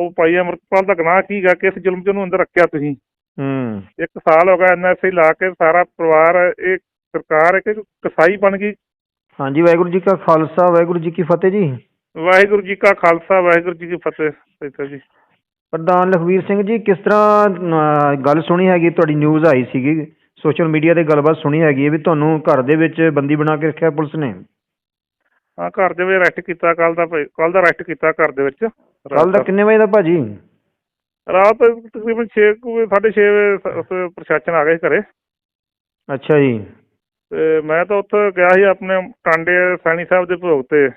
ਉਹ ਭਾਈ ਅਮਰਪਾਲ ਦਾ ਗੁਨਾਹ ਕੀ ਗਾ ਕਿਸ ਜ਼ੁਲਮ ਚ ਉਹਨੂੰ ਅੰਦਰ ਰੱਖਿਆ ਤੁਸੀਂ? ਹੂੰ। ਇੱਕ ਸਾਲ ਹੋ ਗਿਆ ਐਨਐਸਏ ਲਾ ਕੇ ਸਾਰਾ ਪਰਿਵਾਰ ਇਹ ਸਰਕਾਰ ਇੱਕ ਕਸਾਈ ਬਣ ਗਈ। ਹਾਂਜੀ ਵਾਹਿਗੁਰੂ ਜੀ ਕਾ ਖਾਲਸਾ ਵਾਹਿਗੁਰੂ ਜੀ ਕੀ ਫਤਿਹ ਜੀ। ਵਾਹਿਗੁਰੂ ਜੀ ਕਾ ਖਾਲਸਾ ਵਾਹਿਗੁਰੂ ਜੀ ਕੀ ਫਤਿਹ ਸਹਿਤਾ ਜੀ। ਪ੍ਰਧਾਨ ਲਖਵੀਰ ਸਿੰਘ ਜੀ ਕਿਸ ਤਰ੍ਹਾਂ ਗੱਲ ਸੁਣੀ ਹੈਗੀ? ਤੁਹਾਡੀ ਨਿਊਜ਼ ਆਈ ਸੀਗੀ ਸੋਸ਼ਲ ਮੀਡੀਆ ਤੇ ਗੱਲਬਾਤ ਸੁਣੀ ਹੈਗੀ ਵੀ ਤੁਹਾਨੂੰ ਘਰ ਦੇ ਵਿੱਚ ਬੰਦੀ ਬਣਾ ਕੇ ਰੱਖਿਆ ਪੁਲਿਸ ਨੇ। ਹਾਂ ਘਰ ਦੇ ਵਿੱਚ ਅਰੈਸਟ ਕੀਤਾ ਕੱਲ ਦਾ ਕੱਲ ਦਾ ਅਰੈਸਟ ਕੀਤਾ ਘਰ ਦੇ ਵਿੱਚ। ਕੱਲ ਦਾ ਕਿੰਨੇ ਵਜੇ ਦਾ ਭਾਜੀ? ਰਾਤ ਤਕਰੀਬਨ 6 6:30 ਵਜੇ ਸ- ਉੱਥੇ ਪ੍ਰਸ਼ਾਸਨ ਆ ਗਿਆ ਸੀ ਘਰੇ। ਅੱਛਾ ਜੀ। ਤੇ ਮੈਂ ਤਾਂ ਉੱਥੇ ਗਿਆ ਸੀ ਆਪਣੇ ਟਾਂਡੇ ਸੈਣੀ ਸਾਹਿਬ ਦੇ ਭੋਗ ਤੇ।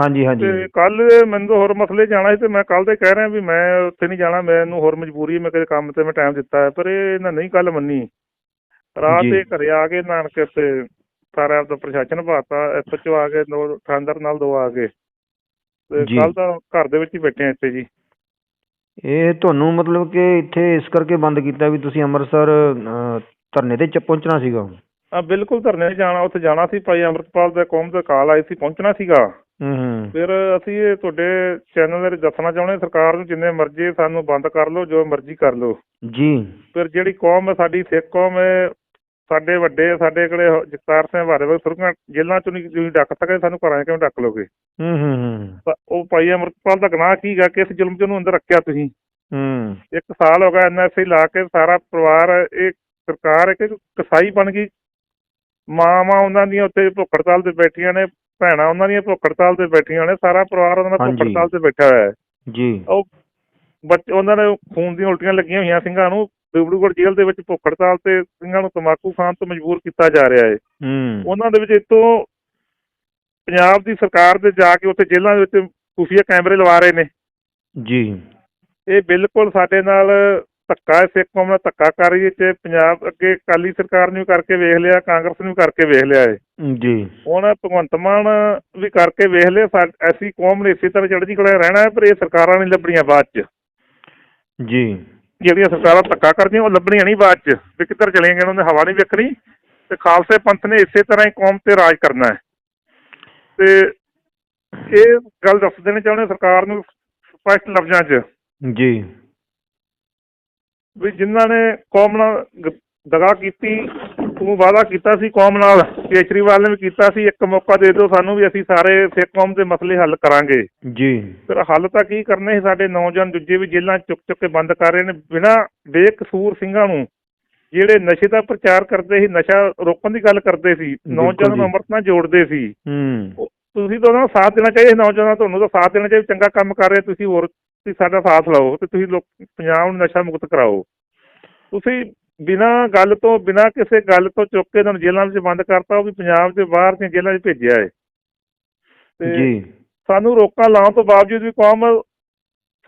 ਹਾਂਜੀ ਹਾਂਜੀ। ਤੇ ਕੱਲ ਮੈਨੂੰ ਤਾਂ ਹੋਰ ਮਸਲੇ ਜਾਣਾ ਸੀ ਤੇ ਮੈਂ ਕੱਲ ਤੇ ਕਹਿ ਰਿਹਾ ਵੀ ਮੈਂ ਉੱਥੇ ਨਹੀਂ ਜਾਣਾ ਮੈਨੂੰ ਹੋਰ ਮਜਬੂਰੀ ਹੈ ਮੈਂ ਕਿਸੇ ਕੰਮ ਤੇ ਮੈਂ ਟਾਈਮ ਦਿੱਤਾ ਹੈ ਪਰ ਇਹ ਇਹਨਾਂ ਨਹੀਂ ਕੱਲ ਮੰਨੀ। ਰਾਤ। ਦੇ ਘਰੇ ਆ ਕੇ ਨਾਨਕੇ ਤੇ ਸਾਰਾ ਆਪਦਾ ਪ੍ਰਸ਼ਾਸਨ ਭਾਤਾ ਐਸਐਚਓ ਆ ਗਏ ਦੋ ਥਾਂਦਰ ਨਾਲ ਦੋ ਆ ਗਏ ਤੇ ਜੀ। ਕੱਲ ਤਾਂ ਘਰ ਦੇ ਵਿੱਚ ਹੀ ਬੈਠੇ ਆ ਇੱਥੇ ਜੀ। ਇਹ ਤੁਹਾਨੂੰ ਮਤਲਬ ਕਿ ਇੱਥੇ ਇਸ ਕਰਕੇ ਬੰਦ ਕੀਤਾ ਵੀ ਤੁਸੀਂ ਅੰਮ੍ਰਿਤਸਰ ਅਹ, ਧਰਨੇ ਤੇ ਚ ਪਹੁੰਚਣਾ ਸੀਗਾ? ਆ ਬਿਲਕੁਲ ਧਰਨੇ 'ਤੇ ਜਾਣਾ ਉੱਥੇ ਜਾਣਾ ਸੀ ਭਾਈ ਅੰਮ੍ਰਿਤਪਾਲ ਦੇ ਕੌਮ ਦਾ ਕਾਲ ਆਈ ਸੀ ਪਹੁੰਚਣਾ ਸੀਗਾ। ਹੂੰ ਹੂੰ। ਫਿਰ ਅਸੀਂ ਇਹ ਤੁਹਾਡੇ ਚੈਨਲ ਦੇ ਦੱਸਣਾ ਚਾਹੁੰਦੇ ਸਰਕਾਰ ਨੂੰ ਜਿੰਨੇ ਮਰਜ਼ੀ ਸਾਨੂੰ ਬੰਦ ਕਰ ਲਓ ਜੋ ਮਰਜ਼ੀ ਕਰ ਲਓ। ਜੀ। ਫਿਰ ਜਿਹੜੀ ਕੌਮ ਹੈ ਸਾਡੀ ਸਿੱਖ ਕੌਮ ਹੈ ਸਾਡੇ ਵੱਡੇ ਸਾਡੇ ਕੋਲੇ ਜਗਤਾਰ ਸਿੰਘ ਬਾਰੇ ਸੁਰਗਾਂ ਜੇਲ੍ਹਾਂ ਚੋਂ ਨਹੀਂ ਤੁਸੀਂ ਡੱਕ ਸਕਦੇ ਸਾਨੂੰ ਘਰਾਂ 'ਚ ਕਿਵੇਂ ਡੱਕ ਲੋਗੇ ਹੂੰ ਹੂੰ ਉਹ ਭਾਈ ਅਮਰਪਾਲ ਦਾ ਗੁਨਾਹ ਕੀ ਗਾ ਕਿਸ ਜ਼ੁਲਮ 'ਚ ਉਹਨੂੰ ਅੰਦਰ ਰੱਖਿਆ ਤੁਸੀਂ? ਹੂੰ। ਇੱਕ ਸਾਲ ਹੋ ਗਿਆ ਐਨਐਸਏ ਲਾ ਕੇ ਸਾਰਾ ਪਰਿਵਾਰ ਇਹ ਸਰਕਾਰ ਇੱਕ ਕਸਾਈ ਬਣ ਗਈ। ਮਾਵਾਂ ਉਹਨਾਂ ਦੀਆਂ ਉੱਤੇ ਭੁੱਖ ਹੜਤਾਲ ਤੇ ਬੈਠੀਆਂ ਨੇ ਭੈਣਾਂ ਉਹਨਾਂ ਦੀਆਂ ਭੁੱਖ ਹੜਤਾਲ ਤੇ ਬੈਠੀਆਂ ਨੇ ਸਾਰਾ ਪਰਿਵਾਰ ਉਹਨਾਂ ਦਾ ਭੁੱਖ ਹਾਂਜੀ। ਹੜਤਾਲ ਤੇ ਬੈਠਾ ਹੋਇਆ ਹੈ। ਜੀ। ਉਹ ਬੱਚੇ ਉਹਨਾਂ ਦੇ ਖੂਨ ਦੀਆਂ ਉਲਟੀਆਂ ਲੱਗੀਆਂ ਹੋਈਆਂ ਸਿੰਘਾਂ ਨੂੰ ਡਿਬੜੂਗੜ੍ਹ ਜੇਲ੍ਹ ਦੇ ਵਿੱਚ ਭੁੱਖ ਹੜਤਾਲ ਤੇ ਸਿੰਘਾਂ ਨੂੰ ਤਮਾਕੂ ਖਾਣ ਤੋਂ ਮਜਬੂਰ ਕੀਤਾ ਜਾ ਰਿਹਾ ਹੈ। ਹੂੰ। ਉਹਨਾਂ ਦੇ ਵਿੱਚ ਇਤੋਂ ਪੰਜਾਬ ਦੀ ਸਰਕਾਰ ਦੇ ਜਾ ਕੇ ਉੱਥੇ ਜੇਲ੍ਹਾਂ ਦੇ ਵਿੱਚ ਖੁਫੀਆ ਕੈਮਰੇ ਲਵਾ ਰਹੇ ਨੇ। ਜੀ। ਇਹ ਬਿਲਕੁਲ ਸਾਡੇ ਨਾਲ ਧੱਕਾ ਹੈ ਸਿੱਖ ਕੌਮ ਨਾਲ ਧੱਕਾ ਕਰ ਰਹੀ ਹੈ ਤੇ ਪੰਜਾਬ ਅੱਗੇ ਅਕਾਲੀ ਸਰਕਾਰ ਨੇ ਵੀ ਕਰਕੇ ਵੇਖ ਲਿਆ ਕਾਂਗਰਸ ਨੇ ਵੀ ਕਰਕੇ ਵੇਖ ਲਿਆ ਹੈ। ਜੀ। ਹੁਣ ਭਗਵੰਤ ਮਾਨ ਵੀ ਕਰਕੇ ਵੇਖ ਲਿਆ ਐਸੀ ਕੌਮ ਨੇ ਇਸੇ ਤਰ੍ਹਾਂ ਚੜ੍ਹਦੀ ਕਲਾ ਰਹਿਣਾ ਹੈ ਪਰ ਇਹ ਸਰਕਾਰਾਂ ਨਹੀਂ ਲੱਭਣੀਆਂ ਬਾਅਦ 'ਚ। ਜੀ। ਜਿਹੜੀਆਂ ਸਰਕਾਰਾਂ ਧੱਕਾ ਕਰਦੀਆਂ ਉਹ ਲੱਭਣੀਆਂ ਨਹੀਂ ਬਾਅਦ 'ਚ। ਵੀ ਕਿੱਧਰ ਚਲੇ ਗਏ ਉਹਨਾਂ ਨੇ ਹਵਾ ਨਹੀਂ ਵੇਖਣੀ। ਤੇ ਖਾਲਸੇ ਪੰਥ ਨੇ ਇਸੇ ਤਰ੍ਹਾਂ ਹੀ ਕੌਮ ਤੇ ਰਾਜ ਕਰਨਾ ਹੈ। ਤੇ ਇਹ ਗੱਲ ਦੱਸ ਦੇਣੀ ਚਾਹੁੰਦੇ ਸਰਕਾਰ ਨੂੰ ਸਪਸ਼ਟ ਲਫ਼ਜ਼ਾਂ 'ਚ? ਜੀ। ਵੀ ਜਿਨ੍ਹਾਂ ਨੇ ਕੌਮ ਨਾਲ ਦਗਾ ਕੀਤੀ ਤੂੰ ਵਾਅਦਾ ਕੀਤਾ ਸੀ ਕੌਮ ਨਾਲ ਕੇਜਰੀਵਾਲ ਨੇ ਵੀ ਕੀਤਾ ਸੀ ਇੱਕ ਮੌਕਾ ਦੇ ਦਿਓ ਸਾਨੂੰ ਵੀ ਅਸੀਂ ਸਾਰੇ ਸਿੱਖ ਕੌਮ ਦੇ ਮਸਲੇ ਹੱਲ ਕਰਾਂਗੇ। ਜੀ। ਫਿਰ ਹੱਲ ਤਾਂ ਕੀ ਕਰਨੇ ਸਾਡੇ ਨੌਜਵਾਨ ਦੂਜੇ ਵੀ ਜੇਲ੍ਹਾਂ ਚੁੱਕ ਚੁੱਕ ਕੇ ਬੰਦ ਕਰ ਰਹੇ ਨੇ ਬਿਨਾਂ ਬੇਕਸੂਰ ਸਿੰਘਾਂ ਨੂੰ ਜਿਹੜੇ ਨਸ਼ੇ ਦਾ ਪ੍ਰਚਾਰ ਕਰਦੇ ਸੀ ਨਸ਼ਾ ਰੋਕਣ ਦੀ ਗੱਲ ਕਰਦੇ ਸੀ ਨੌਜਵਾਨਾਂ ਨੂੰ। ਅੰਮ੍ਰਿਤ ਨਾਲ ਜੋੜਦੇ ਸੀ। ਹੂੰ। ਤੁਸੀਂ ਤਾਂ ਉਹਨਾਂ ਦਾ ਸਾਥ ਦੇਣਾ ਚਾਹੀਦਾ ਨੌਜਵਾਨਾਂ ਤੁਹਾਨੂੰ ਤਾਂ ਸਾਥ ਦੇਣਾ ਚਾਹੀਦਾ ਚੰਗਾ ਕੰਮ ਕਰ ਰਹੇ ਤੁਸੀਂ ਹੋਰ ਤੁਸੀਂ ਸਾਡਾ ਸਾਥ ਲਾਓ ਤੇ ਤੁਸੀਂ ਲੋਕ ਪੰਜਾਬ ਨੂੰ ਨਸ਼ਾ ਮੁਕਤ ਕਰਾਓ। ਤੁਸੀਂ ਬਿਨਾਂ ਗੱਲ ਤੋਂ ਬਿਨਾਂ ਕਿਸੇ ਗੱਲ ਤੋਂ ਚੁੱਕ ਕੇ ਇਹਨਾਂ ਨੂੰ ਜੇਲ੍ਹਾਂ ਵਿੱਚ ਬੰਦ ਕਰਤਾ ਉਹ ਵੀ ਪੰਜਾਬ ਦੇ ਬਾਹਰ ਦੀਆਂ ਜੇਲ੍ਹਾਂ 'ਚ ਭੇਜਿਆ ਹੈ ਤੇ ਜੀ। ਸਾਨੂੰ ਰੋਕਾਂ ਲਾਉਣ ਤੋਂ ਬਾਵਜੂਦ ਵੀ ਕੌਮ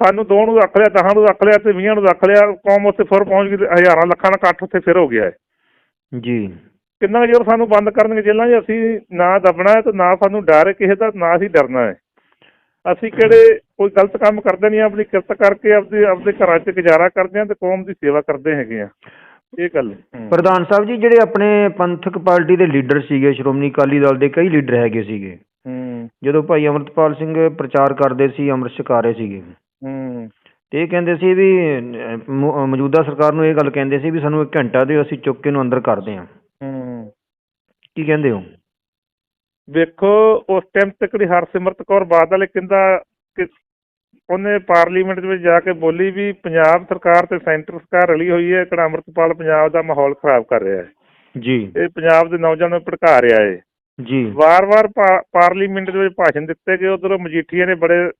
ਸਾਨੂੰ ਦੋ ਨੂੰ ਰੱਖ ਲਿਆ ਦਹਾਂ ਨੂੰ ਰੱਖ ਲਿਆ ਤੇ 20 ਨੂੰ ਰੱਖ ਲਿਆ ਕੌਮ ਉੱਥੇ ਫਿਰ ਪਹੁੰਚ ਗਈ ਹਜ਼ਾਰਾਂ ਲੱਖਾਂ ਦਾ ਇਕੱਠ ਉੱਥੇ ਫਿਰ ਹੋ ਗਿਆ ਹੈ ਜੀ। ਕਿੰਨਾ ਚਿਰ ਸਾਨੂੰ ਬੰਦ ਕਰਨਗੇ ਜੇਲ੍ਹਾਂ 'ਚ ਅਸੀਂ ਨਾ ਦਬਣਾ ਹੈ ਤੇ ਨਾ ਸਾਨੂੰ ਡਰ ਕਿਸੇ ਦਾ ਨਾ ਅਸੀਂ ਡਰਨਾ ਹੈ ਅਸੀਂ ਕਿਹੜੇ ਕੋਈ ਗਲਤ ਕੰਮ ਕਰਦੇ ਨਹੀਂ ਆਪਣੀ ਕਿਰਤ ਕਰਕੇ ਆਪਦੇ ਆਪਦੇ ਘਰਾਂ 'ਚ ਗੁਜ਼ਾਰਾ ਕਰਦੇ ਹਾਂ ਤੇ ਕੌਮ ਦੀ ਸੇਵਾ ਕਰਦੇ ਹੈਗੇ ਆ ਇਹ ਗੱਲ। ਪ੍ਰਧਾਨ ਸਾਹਿਬ ਜੀ ਜਿਹੜੇ ਆਪਣੇ ਪੰਥਕ ਪਾਰਟੀ ਦੇ ਲੀਡਰ ਸੀਗੇ ਸ਼੍ਰੋਮਣੀ ਅਕਾਲੀ ਦਲ ਦੇ ਕਈ ਲੀਡਰ ਹੈਗੇ ਸੀਗੇ। ਹੂੰ। ਜਦੋਂ ਭਾਈ ਅਮਰਤਪਾਲ ਸਿੰਘ ਪ੍ਰਚਾਰ ਕਰਦੇ ਸੀ ਅੰਮ੍ਰਿਤ ਛਕਾ ਰਹੇ ਸੀਗੇ। ਹੂੰ। ਤੇ ਇਹ ਕਹਿੰਦੇ ਸੀ ਵੀ ਮੌਜੂਦਾ ਸਰਕਾਰ ਨੂੰ ਇਹ ਗੱਲ ਕਹਿੰਦੇ ਸੀ ਵੀ ਸਾਨੂੰ ਇੱਕ ਘੰਟਾ ਦਿਓ ਅਸੀਂ ਚੁੱਕ ਕੇ ਨੂੰ ਅੰਦਰ ਕਰਦੇ ਹਾਂ ਹੂੰ। ਕੀ ਕਹਿੰਦੇ ਹੋ? ਵੇਖੋ ਉਸ ਟਾਈਮ ਤੱਕ ਦੀ ਹਰਸਿਮਰਤ ਕੌਰ ਬਾਦਲ ਕਹਿੰਦਾ ਕਿ ਉਹਨੇ ਪਾਰਲੀਮੈਂਟ ਦੇ ਵਿੱਚ ਜਾ ਕੇ ਬੋਲੀ ਵੀ ਪੰਜਾਬ ਸਰਕਾਰ ਤੇ ਸੈਂਟਰ ਸਰਕਾਰ ਰਲੀ ਹੋਈ ਹੈ ਕਿਹੜਾ ਅੰਮ੍ਰਿਤਪਾਲ ਪੰਜਾਬ ਦਾ ਮਾਹੌਲ ਖਰਾਬ ਕਰ ਰਿਹਾ ਹੈ। ਜੀ। ਇਹ ਪੰਜਾਬ ਦੇ ਨੌਜਵਾਨਾਂ ਨੂੰ ਭੜਕਾ ਰਿਹਾ ਹੈ। ਜੀ। ਵਾਰ-ਵਾਰ ਪਾਰਲੀਮੈਂਟ ਦੇ ਵਿੱਚ ਭਾਸ਼ਣ ਦਿੱਤੇ ਗਏ ਉਧਰੋਂ ਮਜੀਠੀਆ ਨੇ ਬੜੇ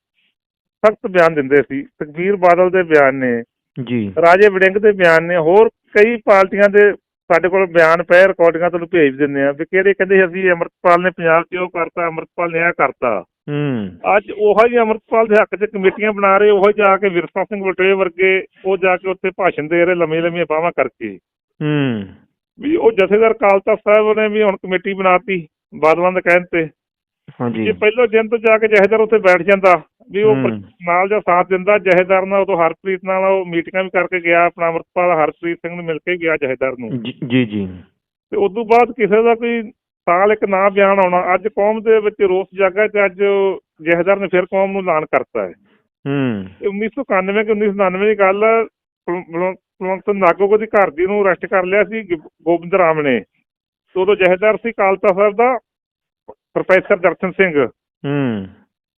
ਸਖਤ ਬਿਆਨ ਦਿੰਦੇ ਸੀ। ਤਕਬੀਰ ਬਾਦਲ ਦੇ ਬਿਆਨ ਨੇ ਜੀ। ਰਾਜੇ ਵੜਿੰਗ ਦੇ ਬਿਆਨ ਨੇ ਹੋਰ ਕਈ ਪਾਰਟੀਆਂ ਦੇ ਸਾਡੇ ਕੋਲ ਬਿਆਨ ਪਏ ਰਿਕਾਰਡਿੰਗਾਂ ਤੁਹਾਨੂੰ ਭੇਜ ਦਿੰਦੇ ਆ ਵੀ ਕਿਹੜੇ ਕਹਿੰਦੇ ਅਸੀਂ ਅੰਮ੍ਰਿਤਪਾਲ ਨੇ ਪੰਜਾਬ 'ਚ ਉਹ ਕਰਤਾ ਅੰਮ੍ਰਿਤਪਾਲ ਨੇ ਇਹ ਕਰਤਾ। ਹੂੰ। ਅੱਜ ਉਹੋ ਜਿਹੇ ਅੰਮ੍ਰਿਤਪਾਲ ਦੇ ਹੱਕ 'ਚ ਕਮੇਟੀਆਂ ਬਣਾ ਰਹੇ ਉਹੋ ਜਾ ਕੇ ਵਿਰਸਾ ਸਿੰਘ ਬਟੋਏ ਵਰਗੇ ਉਹ ਜਾ ਕੇ ਉੱਥੇ ਭਾਸ਼ਣ ਦੇ ਰਹੇ ਲੰਮੀਆਂ ਲੰਮੀਆਂ ਬਾਹਾਂ ਕਰਕੇ। ਹੂੰ। ਵੀ ਉਹ ਜਥੇਦਾਰ ਕਾਲ ਤਖਤ ਸਾਹਿਬ ਨੇ ਵੀ ਹੁਣ ਕਮੇਟੀ ਬਣਾਤੀ ਬਾਦਲਾਂ ਦੇ ਕਹਿਣ ਤੇ। ਹਾਂਜੀ। ਜੇ ਪਹਿਲੋ ਦਿਨ ਤੋਂ ਜਾ ਕੇ ਜਥੇਦਾਰ ਉੱਥੇ ਬੈਠ ਜਾਂਦਾ ਵੀ ਉਹ। ਨਾਲ ਦਾ ਸਾਥ ਦਿੰਦਾ ਜਥੇਦਾਰ ਨਾਲ ਉਦੋਂ ਹਰਪ੍ਰੀਤ ਨਾਲ ਉਹ ਮੀਟਿੰਗਾਂ ਵੀ ਕਰਕੇ ਗਿਆ ਆਪਣਾ ਅੰਮ੍ਰਿਤਪਾਲ ਹਰਪ੍ਰੀਤ ਸਿੰਘ ਨੂੰ ਮਿਲ ਕੇ ਗਿਆ ਜਥੇਦਾਰ ਨੂੰ। ਜੀ ਜੀ ਤੇ ਉਦੋਂ ਬਾਅਦ ਕਿਸੇ ਦਾ ਕੋਈ ਸਾਲ ਇੱਕ ਨਾ ਬਿਆਨ ਆਉਣਾ ਅੱਜ ਕੌਮ ਦੇ ਵਿੱਚ ਰੋਸ ਜਾਗਾ ਤੇ ਅੱਜ ਜਥੇਦਾਰ ਨੇ ਫਿਰ ਕੌਮ ਨੂੰ ਐਲਾਨ ਕਰਤਾ ਹੈ। ਹੂੰ। ਇਹ 1991 ਕਿ 1999 ਦੀ ਗੱਲ ਕੁਲਵੰਤ ਨਾਗੋਗੋ ਦੀ ਘਰ ਦੀ ਨੂੰ ਅਰੈਸਟ ਕਰ ਲਿਆ ਸੀ ਗੋਬਿੰਦ ਰਾਮ ਨੇ। ਤੇ ਉਦੋਂ ਜਹੇਦਾਰ ਸੀ ਕਾਲਤਾ ਸਾਹਿਬ ਦਾ ਪ੍ਰੋਫੈਸਰ ਦਰਸ਼ਨ ਸਿੰਘ।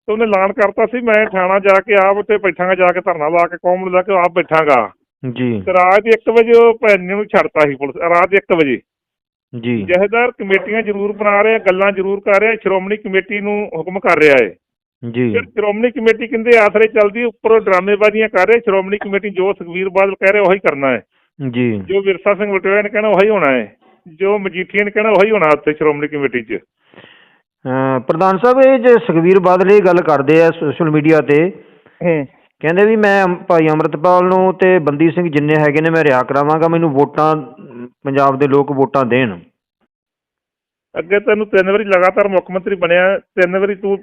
ਤੇ ਉਹਨੇ ਐਲਾਨ ਕਰਤਾ ਸੀ ਮੈਂ ਥਾਣਾ ਜਾ ਕੇ ਆਪ ਉੱਤੇ ਬੈਠਾਂਗਾ ਜਾ ਕੇ ਧਰਨਾ ਲਾ ਕੇ ਕੌਮ ਨੂੰ ਲੈ ਕੇ ਆਪ ਬੈਠਾਂਗਾ। ਜੀ। ਤੇ ਰਾਤ ਦੇ 1 ਵਜੇ ਉਹ ਭੈਣ ਨੂੰ ਛੱਡਤਾ ਸੀ ਪੁਲਿਸ ਰਾਤ ਦੇ 1 ਵਜੇ। ਜੀ। ਜਹੇਦਾਰ ਕਮੇਟੀਆਂ ਜ਼ਰੂਰ ਬਣਾ ਰਿਹਾ ਗੱਲਾਂ ਜ਼ਰੂਰ ਕਰ ਰਿਹਾ ਸ਼੍ਰੋਮਣੀ ਕਮੇਟੀ ਨੂੰ ਹੁਕਮ ਕਰ ਰਿਹਾ ਹੈ। ਜੀ। ਫਿਰ ਸ਼੍ਰੋਮਣੀ ਕਮੇਟੀ ਕਹਿੰਦੇ ਆਸਰੇ ਚੱਲਦੀ ਉੱਪਰੋਂ ਡਰਾਮੇਬਾਜ਼ੀਆਂ ਕਰ ਰਹੇ ਸ਼੍ਰੋਮਣੀ ਕਮੇਟੀ ਜੋ ਸੁਖਵੀਰ ਬਾਦਲ ਕਹਿ ਰਿਹਾ ਉਹੀ ਕਰਨਾ ਹੈ। ਜੀ। ਜੋ ਵਿਰਸਾ ਸਿੰਘ ਵਟੋਇਆ ਨੇ ਕਹਿਣਾ ਉਹੀ ਹੋਣਾ ਹੈ। ਜੋ ਮਜੀਠੀਆ ਨੇ ਕਹਿਣਾ ਉਹੀ ਹੋਣਾ ਉੱਥੇ ਸ਼੍ਰੋਮਣੀ ਕਮੇਟੀ 'ਚ। ਪ੍ਰਧਾਨ ਸਾਹਿਬ ਇਹ ਜੇ ਸੁਖਵੀਰ ਬਾਦਲ ਇਹ ਗੱਲ ਕਰਦੇ ਆ ਸੋਸ਼ਲ ਮੀਡੀਆ ਤੇ ਹੂੰ। ਕਹਿੰਦੇ ਵੀ ਮੈਂ ਅਮ- ਭਾਈ ਅਮਰਤਪਾਲ ਨੂੰ ਤੇ ਬੰਦੀ ਸਿੰਘ ਜਿੰਨੇ ਹੈਗੇ ਨੇ ਮੈਂ ਰਿਹਾ ਕਰਾਵਾਂਗਾ ਮੈਨੂੰ ਵੋਟਾਂ ਪੰਜਾਬ ਦੇ ਲੋਕ ਵੋਟਾਂ ਦੇਣ। ਅੱਗੇ ਤੈਨੂੰ ਤਿੰਨ ਵਾਰੀ ਲਗਾਤਾਰ ਮੁੱਖ ਮੰਤਰੀ ਬਣਿਆ ਤਿੰਨ ਵਾਰੀ ਤੂੰ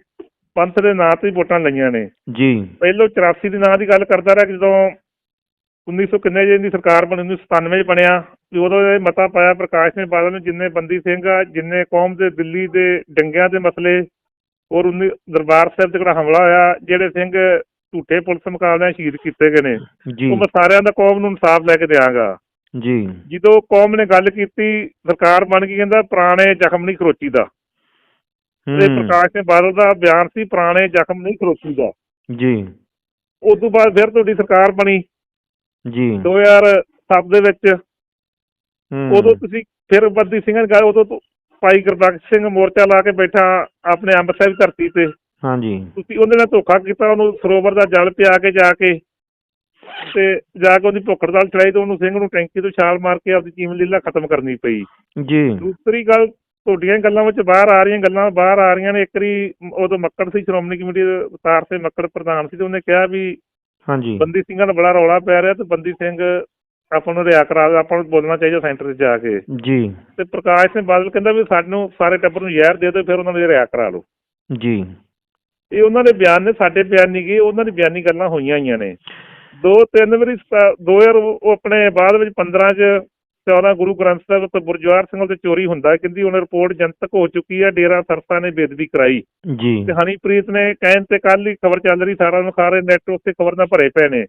ਪੰਥ ਦੇ ਨਾਂ ਤੇ ਹੀ ਵੋਟਾਂ ਲਈਆਂ ਨੇ। ਜੀ। ਪਹਿਲੋਂ 84 ਦੇ ਨਾਂ ਦੀ ਗੱਲ ਕਰਦਾ ਰਿਹਾ ਕਿ ਜਦੋਂ 1900 ਕਿੰਨੇ ਜੇ ਦੀ ਸਰਕਾਰ ਬਣੀ 1997 ਚ ਬਣਿਆ ਵੀ ਉਦੋਂ ਇਹ ਮਤਾ ਪਾਇਆ ਪ੍ਰਕਾਸ਼ ਸਿੰਘ ਬਾਦਲ ਨੇ ਜਿੰਨੇ ਬੰਦੀ ਸਿੰਘ ਆ ਜਿੰਨੇ ਕੌਮ ਦੇ ਦਿੱਲੀ ਦੇ ਡੰਗਿਆਂ ਦੇ ਮਸਲੇ ਔਰ 19 ਦਰਬਾਰ ਸਾਹਿਬ ਤੇ ਜਿਹੜਾ ਹਮਲਾ ਹੋਇਆ ਜਿਹੜੇ ਸਿੰਘ ਝੂਠੇ ਪੁਲਿਸ ਮੁਕਾਬਲਿਆਂ ਸ਼ਹੀਦ ਕੀਤੇ ਗਏ ਨੇ ਉਹ ਮੈਂ ਸਾਰਿਆਂ ਦਾ ਕੌਮ ਨੂੰ ਇਨਸਾਫ ਲੈ ਕੇ ਦਿਆਂਗਾ। ਜੀ। ਜਦੋਂ ਕੌਮ ਨੇ ਗੱਲ ਕੀਤੀ ਸਰਕਾਰ ਬਣ ਗਈ ਕਹਿੰਦਾ ਪੁਰਾਣੇ ਜ਼ਖਮ ਨਹੀਂ ਖਰੋਚੀ ਦਾ ਤੇ ਪ੍ਰਕਾਸ਼ ਸਿੰਘ ਬਾਦਲ ਦਾ ਬਿਆਨ ਸੀ ਪੁਰਾਣੇ ਜ਼ਖਮ ਨਹੀਂ ਖਰੋਚੀ ਦਾ ਜੀ। ਉਸ ਤੋਂ ਬਾਅਦ ਫਿਰ ਤੁਹਾਡੀ ਸਰਕਾਰ ਬਣੀ। ਜੀ। 2007 ਦੇ ਵਿੱਚ ਉਦੋਂ ਤੁਸੀਂ ਫਿਰ ਬੰਦੀ ਸਿੰਘਾਂ ਗੱਲ ਉਦੋਂ ਤੋਂ ਭਾਈ ਗੁਰਬਖਸ਼ ਸਿੰਘ ਮੋਰਚਾ ਲਾ ਕੇ ਬੈਠਾ ਆਪਣੇ ਅੰਮ੍ਰਿਤਸਰ ਦੀ ਧਰਤੀ ਤੇ। ਹਾਂਜੀ। ਤੁਸੀਂ ਉਹਦੇ ਨਾਲ ਧੋਖਾ ਕੀਤਾ ਉਹਨੂੰ ਸਰੋਵਰ ਦਾ ਜਲ ਪਿਆ ਕੇ ਜਾ ਕੇ ਤੇ ਜਾ ਕੇ ਉਹਦੀ ਭੁੱਖ ਹੜਤਾਲ ਚਲਾਈ ਤੇ ਉਹਨੂੰ ਸਿੰਘ ਨੂੰ ਟੈਂਕੀ ਤੋਂ ਛਾਲ ਮਾਰ ਕੇ ਆਪਦੀ ਜੀਵਨ ਲੀਲਾ ਖਤਮ ਕਰਨੀ ਪਈ। ਜੀ। ਦੂਸਰੀ ਗੱਲ ਤੁਹਾਡੀਆਂ ਗੱਲਾਂ ਵਿੱਚ ਬਾਹਰ ਆ ਰਹੀਆਂ ਗੱਲਾਂ ਬਾਹਰ ਆ ਰਹੀਆਂ ਨੇ। ਇੱਕ ਵਾਰੀ ਉਦੋਂ ਮੱਕੜ ਸੀ ਸ਼੍ਰੋਮਣੀ ਕਮੇਟੀ ਦੇ ਅਵਤਾਰ ਸਿੰਘ ਮੱਕੜ ਪ੍ਰਧਾਨ ਸੀ ਤੇ ਉਹਨੇ ਕਿਹਾ ਵੀ ਹਾਂਜੀ। ਬੰਦੀ ਸਿੰਘਾਂ ਦਾ ਬੜਾ ਰੌਲਾ ਪੈ ਰਿਹਾ ਤੇ ਬੰਦੀ ਸਿੰਘ ਆਪਾਂ ਨੂੰ ਰਿਆ ਕਰਾ ਆਪਾਂ ਨੂੰ ਬੋਲਣਾ ਚਾਹੀਦਾ ਸੈਂਟਰ 'ਚ ਜਾ ਕੇ। ਜੀ। ਤੇ ਪ੍ਰਕਾਸ਼ ਸਿੰਘ ਬਾਦਲ ਕਹਿੰਦਾ ਵੀ ਸਾਨੂੰ ਸਾਰੇ ਟੱਬਰ ਨੂੰ ਜ਼ਹਿਰ ਦੇ ਦਿਓ ਫਿਰ ਉਹਨਾਂ ਨੂੰ ਰਿਆ ਕਰਾ ਲਓ। ਜੀ। ਇਹ ਉਹਨਾਂ ਦੇ ਬਿਆਨ ਨੇ ਸਾਡੇ ਬਿਆਨ ਨਹੀਂ ਗਏ ਉਹਨਾਂ ਦੀ ਬਿਆਨੀ ਗੱਲਾਂ ਹੋਈਆਂ ਹੋਈਆਂ ਨੇ। ਦੋ ਤਿੰਨ ਵਾਰੀ ਸਤਾ- ਦੋ ਹਜ਼ਾਰ ਉਹ ਆਪਣੇ ਬਾਅਦ ਵਿੱਚ 15 ਚ 14 ਗੁਰੂ ਗ੍ਰੰਥ ਸਾਹਿਬ ਤੇ ਗੁਰਜਵਾਰ ਸਿੰਘ ਤੇ ਚੋਰੀ ਹੁੰਦਾ। ਕਹਿੰਦੀ ਹੁਣ ਰਿਪੋਰਟ ਜਨਤਕ ਹੋ ਚੁੱਕੀ ਹੈ ਡੇਰਾ ਸਰਸਾ ਨੇ ਬੇਦਬੀ ਕਰਾਈ। ਜੀ। ਤੇ ਹਨੀਪ੍ਰੀਤ ਨੇ ਕਹਿਣ ਤੇ ਕੱਲ ਹੀ ਖਬਰ ਚੱਲ ਰਹੀ ਸਾਰਾ ਨੂੰ ਸਾਰੇ ਨੈਟ ਉੱਤੇ ਖਬਰ ਨਾਲ ਭਰੇ ਪਏ ਨੇ।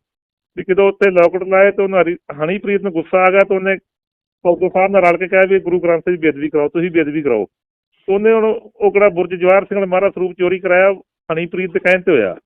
ਵੀ ਜਦੋਂ ਉੱਤੇ ਲੋਕਡਾਊਨ ਲਾਏ ਤੇ ਉਹਨਾਂ ਹਨੀਪ੍ਰੀਤ ਨੂੰ ਗੁੱਸਾ ਆ ਗਿਆ ਤੇ ਉਹਨੇ ਫੌਜੋ ਸਾਹਿਬ ਨਾਲ ਰਲ ਕੇ ਕਿਹਾ ਵੀ ਗੁਰੂ ਗ੍ਰੰਥ ਸਾਹਿਬ ਦੀ ਬੇਦਬੀ ਕਰਾਓ ਤੁਸੀਂ ਬੇਦਬੀ ਕਰਾਓ। ਉਹਨੇ ਹੁਣ ਉਹ ਕਿਹੜਾ ਬੁਰਜ ਜਵਾਹਰ ਸਿੰਘ ਨੇ ਮਹਾਰਾਜ ਸਰੂਪ ਚੋਰੀ ਕਰਾਇਆ ਹਨੀਪ੍ਰੀਤ ਦੇ ਕਹਿਣ ਤੇ ਹੋਇਆ।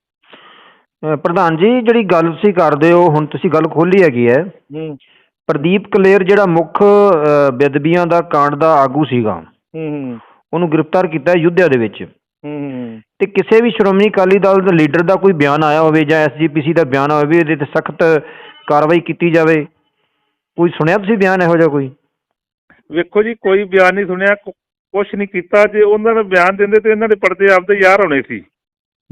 ਪ੍ਰਧਾਨ ਜੀ ਜਿਹੜੀ ਗੱਲ ਤੁਸੀਂ ਕਰਦੇ ਹੋ ਹੁਣ ਤੁਸੀਂ ਗੱਲ ਖੋਲੀ ਹੈਗੀ ਹੈ। ਹੂੰ। ਪ੍ਰਦੀਪ ਕਲੇਰ ਜਿਹੜਾ ਮੁੱਖ ਅਹ, ਬੇਅਦਬੀਆਂ ਦਾ ਕਾਂਡ ਦਾ ਆਗੂ ਸੀਗਾ। ਹੂੰ ਹੂੰ। ਉਹਨੂੰ ਗ੍ਰਿਫਤਾਰ ਕੀਤਾ ਯੁੱਧਿਆ ਦੇ ਵਿੱਚ। ਹੂੰ ਤੇ ਕਿਸੇ ਵੀ ਸ਼੍ਰੋਮਣੀ ਅਕਾਲੀ ਦਲ ਦੇ ਲੀਡਰ ਦਾ ਕੋਈ ਬਿਆਨ ਆਇਆ ਹੋਵੇ ਜਾਂ ਐਸਜੀਪੀਸੀ ਦਾ ਬਿਆਨ ਹੋਵੇ ਵੀ ਇਹਦੇ ਤੇ ਸਖਤ ਕਾਰਵਾਈ ਕੀਤੀ ਜਾਵੇ? ਕੋਈ ਸੁਣਿਆ ਤੁਸੀਂ ਬਿਆਨ ਇਹੋ ਜਿਹਾ ਕੋਈ? ਵੇਖੋ ਜੀ ਕੋਈ ਬਿਆਨ ਨਹੀਂ ਸੁਣਿਆ ਕੁ- ਕੁਛ ਨਹੀਂ ਕੀਤਾ। ਜੇ ਉਹਨਾਂ ਨੇ ਬਿਆਨ ਦਿੰਦੇ ਤੇ ਇਹਨਾਂ ਦੇ ਪਰਦੇ ਆਪਦੇ ਯਾਰ ਹੋਣੇ ਸੀ।